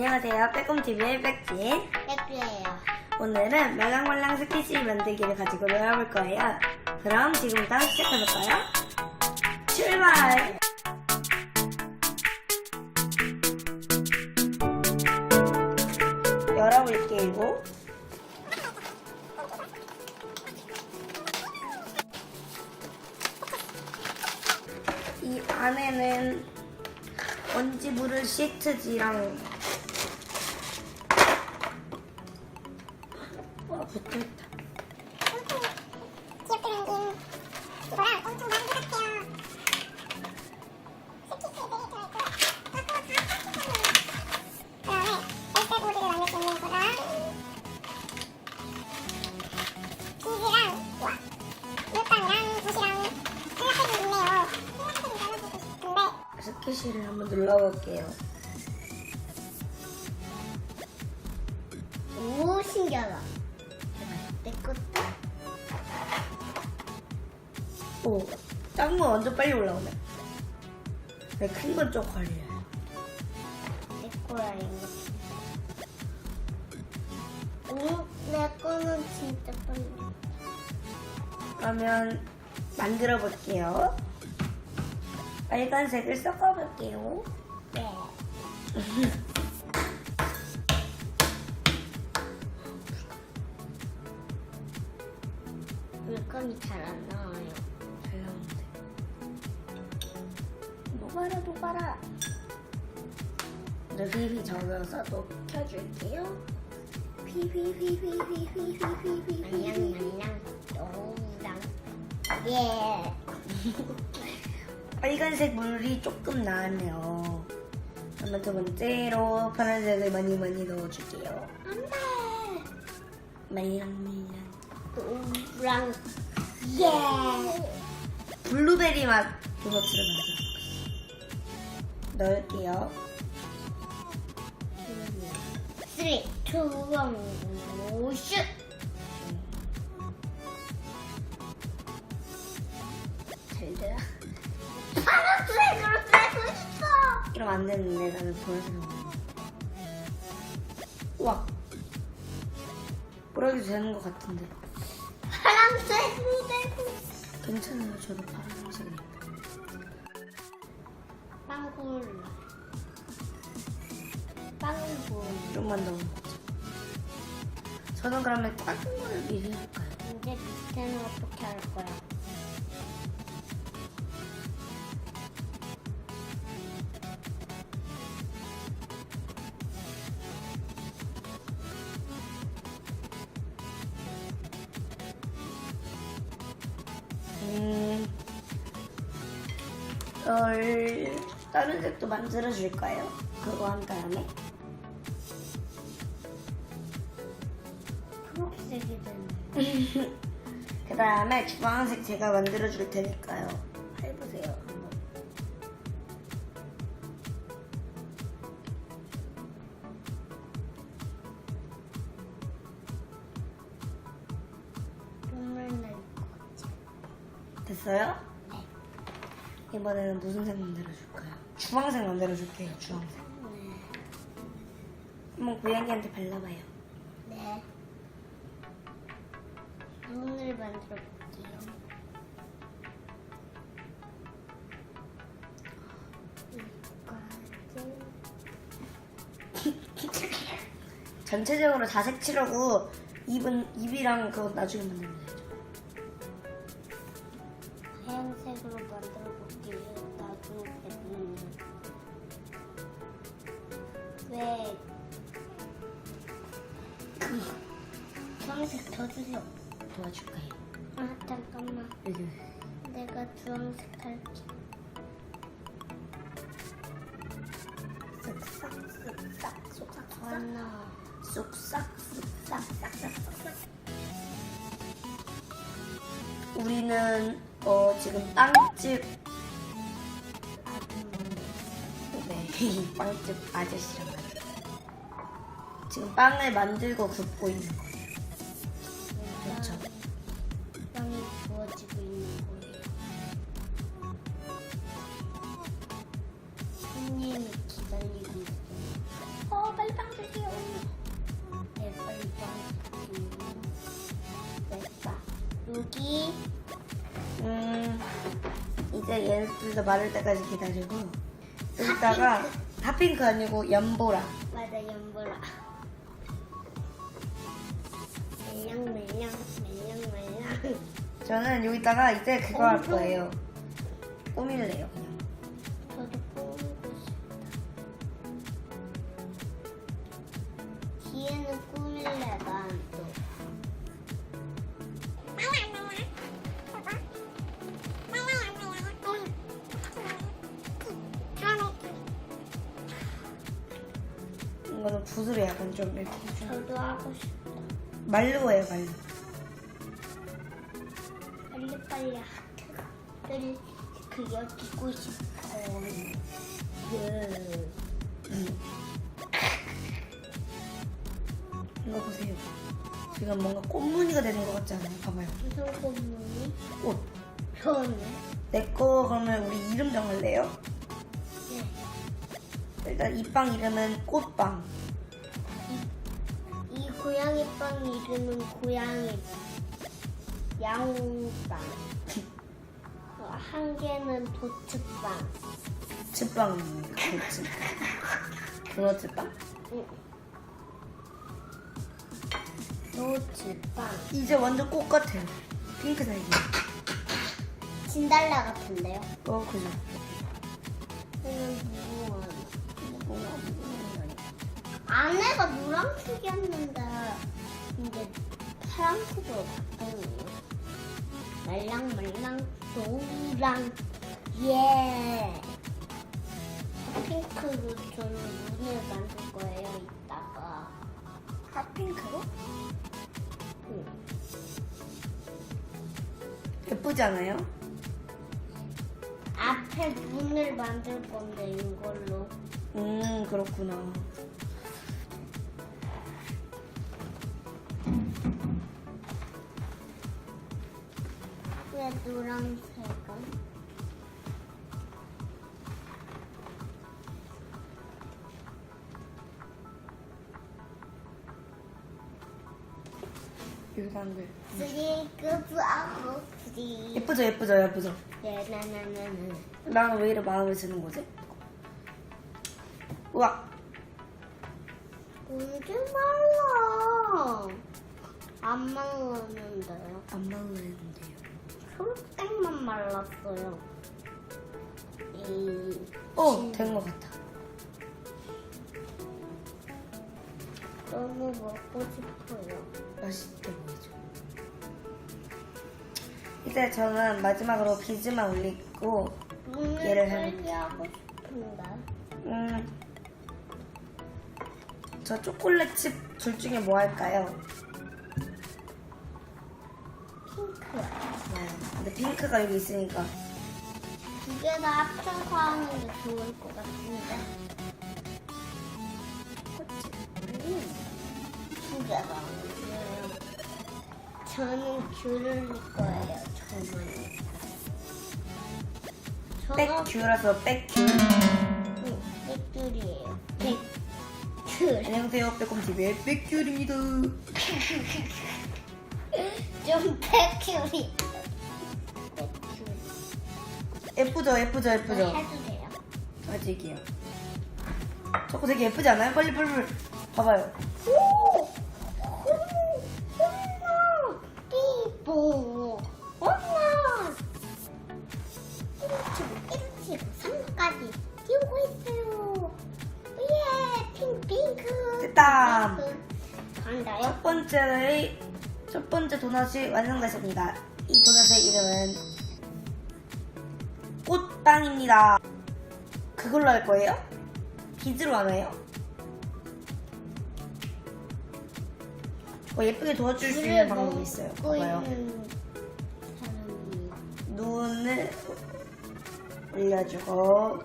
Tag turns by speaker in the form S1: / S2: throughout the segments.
S1: 안녕하세요. 빼꼼TV의 백진.
S2: 백규예요.
S1: 오늘은 말랑말랑 스키시 만들기를 가지고 놀아볼 거예요. 그럼 지금부터 시작해볼까요? 출발! 열어볼게요. 이 안에는 먼지 물을 시트지랑 붙어있다.
S2: 것 같아요. 그다음에 엘사보드를 만들 수 있는 거랑 비즈랑 와 물빵이랑 붓이랑 플라스틱이 있네요. 플라스틱 나눠주고 싶은데
S1: 스키시를 한번 눌러볼게요. 완전 빨리 올라오네. 큰 건 좀 걸려요.
S2: 내 거야 이거. 오, 내 거는 진짜 빨리.
S1: 그러면 만들어 볼게요. 빨간색을 섞어 볼게요.
S2: 네.
S1: 녹아라. 이제 휘휘 저어서 또 켜줄게요. 휘휘휘휘휘휘휘휘휘휘.
S2: 말랑말랑 노랑. 예.
S1: 빨간색 물이 조금 나네요. 그러면 두 번째로 파란색을 많이 많이 넣어줄게요.
S2: 안돼.
S1: 말랑 말랑.
S2: 노랑. 예.
S1: 블루베리 맛 도넛을 만들어 넣을게요.
S2: 3, 2, 1, 슛!
S1: 잘 돼요?
S2: 파란색으로 떼고 있어!
S1: 이러면 안 되는데 나는 보라색으로 먹어. 우와. 보라색도 되는 것 같은데.
S2: 파란색으로 있어.
S1: 괜찮아요. 저도 파란색이.
S2: 빵 굴. 빵굴.
S1: 좀만 더. 저는 그러면 작은 거를 미리 할까요?
S2: 이제 밑에는 어떻게 할 거야?
S1: 음, 널 다른 색도 만들어 줄까요? 그거 한 다음에
S2: 초록색이 되네.
S1: 그 다음에 주황색 제가 만들어 줄 테니까요. 이번에는 무슨 색 만들어 줄까요? 주황색 만들어 줄게요. 주황색.
S2: 네.
S1: 한번 고양이한테 발라봐요.
S2: 네. 눈을 만들어 볼게요.
S1: 전체적으로 다 색 칠하고 입은 입이랑 그거 나중에 되
S2: 왜 주황색 더 주세요.
S1: 도와줄까요?
S2: 아 잠깐만.
S1: 여기.
S2: 내가 주황색 할게.
S1: 쓱싹 쓱싹 쏙싹
S2: 하나.
S1: 쏙싹 쏙싹 싹싹싹싹. 우리는 어 지금 빵집 네 빵집 아저씨랑 같이 지금 빵을 만들고 굽고 있는 거예요. 그렇죠.
S2: 빵이 구워지고 있는 거예요. 손님이 기다리고 있어요.
S1: 어, 빨리 빵 주세요. 네, 빨리 빵 주세요. 네, 빵.
S2: 여기,
S1: 음, 이제 얘들도 마를 때까지 기다리고, 여기다가 핫핑크 아니고 연보라. 저는 여기다가 이제 그거 할 거예요. 꾸밀래요, 그냥.
S2: 저도 꾸미고 싶다. 뒤에는 꾸밀래 난 또.
S1: 이거는 붓으로 약간 좀 이렇게 좀
S2: 저도 하고 싶다.
S1: 말로 해요, 말로.
S2: 빨리빨리 하트를 그려주고 싶어요. 예.
S1: 음. 이거 보세요. 지금 뭔가 꽃무늬가 되는 것 같지 않아요? 봐봐요.
S2: 무슨 꽃무늬?
S1: 꽃.
S2: 저는
S1: 내거 그러면 우리 이름 정할래요?
S2: 네.
S1: 일단 이 빵 이름은 꽃빵.
S2: 이 고양이 빵 이름은 고양이 양빵. 어, 한 개는 도츠빵.
S1: 도너츠빵?
S2: 응. 도츠빵.
S1: 이제 완전 꽃 같아요. 핑크색이.
S2: 진달래 같은데요?
S1: 어, 그죠.
S2: 무궁화.
S1: 뭔가 무슨
S2: 안에가 노란색이었는데 이제 파란색으로 바뀌었네요. 말랑말랑 노랑 예. 핑크로 저는 눈을 만들 거예요. 이따가.
S1: 핫핑크로?
S2: 응.
S1: 예쁘지 않아요?
S2: 앞에 눈을 만들 건데 이걸로.
S1: 음, 그렇구나.
S2: 노란색은?
S1: 여기다 한 거.
S2: 쓰리.
S1: 예쁘죠, 예쁘죠, 예쁘죠.
S2: 나나나나나.
S1: 나는 왜 이렇게 마음에 드는 거지? 우와,
S2: 언제 말라? 안 말랐는데요.
S1: 안 말랐는데요.
S2: 초록색만 말랐어요. 이
S1: 어, 된 것 같아.
S2: 너무 먹고 싶어요.
S1: 맛있게 보이죠. 이제 저는 마지막으로 비즈만 올리고, 얘를 해.
S2: 빨리 하고 싶은데.
S1: 음, 저 초콜릿 칩 둘 중에 뭐 할까요? 네. 핑크가 여기 있으니까
S2: 두 개 다 합쳐서 하는 게 좋을 것 같은데. 음, 두 개가 아니에요. 저는 귤을 넣을 거예요. 저는. 저는
S1: 백귤라서 백귤.
S2: 응, 백귤이에요. 백귤.
S1: 안녕하세요, 빼꼼TV의 백귤입니다.
S2: 좀 백귤이.
S1: 예쁘죠, 예쁘죠, 예쁘죠.
S2: 해도 돼요.
S1: 아직이요. 저거 되게 예쁘지 않아요? 빨리 빨리 빨리. 봐봐요.
S2: 오! 홈! 홈런! 삐뽀! 홈런! 1치, 1치, 3까지 뛰고 있어요. 예! 핑핑크!
S1: 됐다.
S2: 간다요?
S1: 첫 번째의 첫 번째 도넛이 완성됐습니다. 이 도넛의 이름은 꽃 빵입니다. 그걸로 할 거예요? 비즈로 안 해요? 어, 예쁘게 도와줄 수 있는 방법이 있어요. 봐봐요. 눈을 올려주고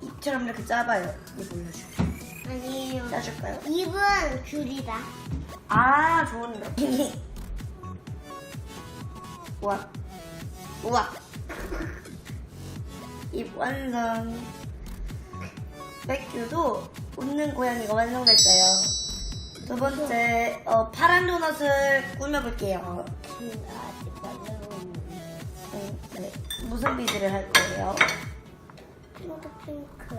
S1: 입처럼 이렇게 짜봐요. 입 올려주고
S2: 아니에요.
S1: 짜줄까요?
S2: 입은 귤이다.
S1: 아 좋은데 우와 우와 입 완성 백규도 웃는 고양이가 완성됐어요 두 번째, 어, 파란 도넛을 꾸며볼게요.
S2: 아직 말려고
S1: 음, 네. 무슨 비즈를 할 거예요?
S2: 핑크 핑크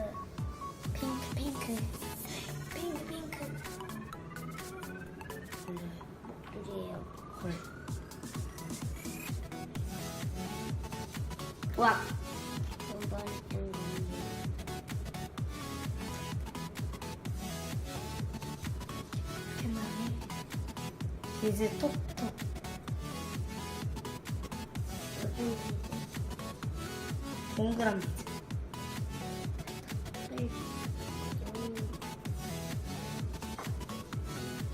S2: 핑크 핑크 핑크 핑크 목도리예요.
S1: 헐. 와, 비즈 톡톡. 동그란 비즈.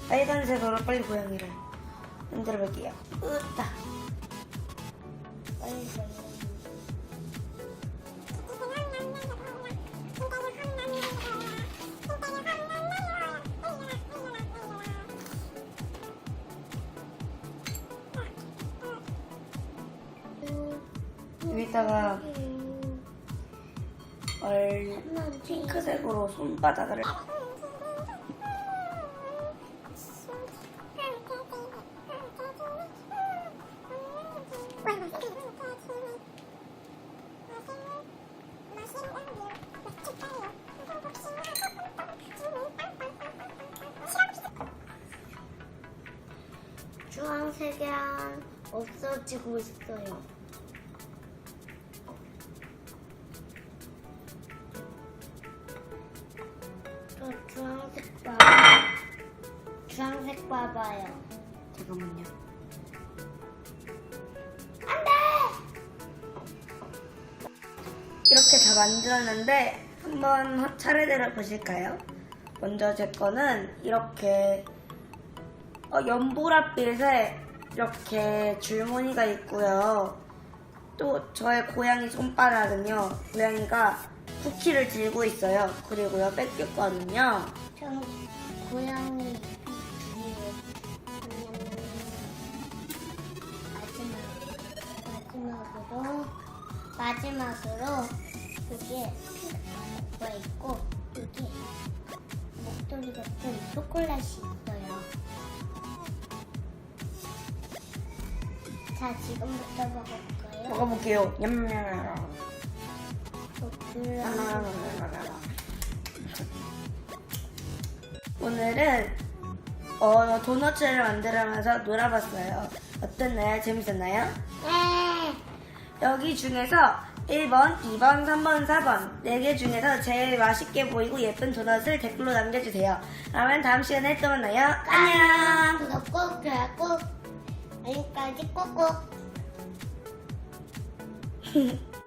S1: 빨간색으로 빨리 고양이를 만들어 볼게요. 으따. 여기다가 얼 핑크색으로 손바닥을
S2: 주황색이 없어지고 있어요. 봐봐요.
S1: 잠깐만요.
S2: 안 돼!
S1: 이렇게 다 만들었는데 한번 차례대로 보실까요? 먼저 제 거는 이렇게 어, 연보랏빛에 이렇게 줄무늬가 있고요. 또 저의 고양이 손바닥은요. 고양이가 쿠키를 들고 있어요. 그리고요 뺏겼거든요.
S2: 전 고양이 마지막 마지막으로 여기에 핑크가 있고 여기 목도리 같은 초콜릿이 있어요. 자 지금부터 먹을까요?
S1: 먹어볼게요. 냠냠냠. 오늘은 어, 도너츠를 만들면서 놀아봤어요. 어땠나요? 재밌었나요?
S2: 네.
S1: 여기 중에서 1번, 2번, 3번, 4번 4개 중에서 제일 맛있게 보이고 예쁜 도넛을 댓글로 남겨주세요. 그러면 다음 시간에 또 만나요. 안녕!
S2: 구독 꼭 좋아요 꼭 알림까지 꼭꼭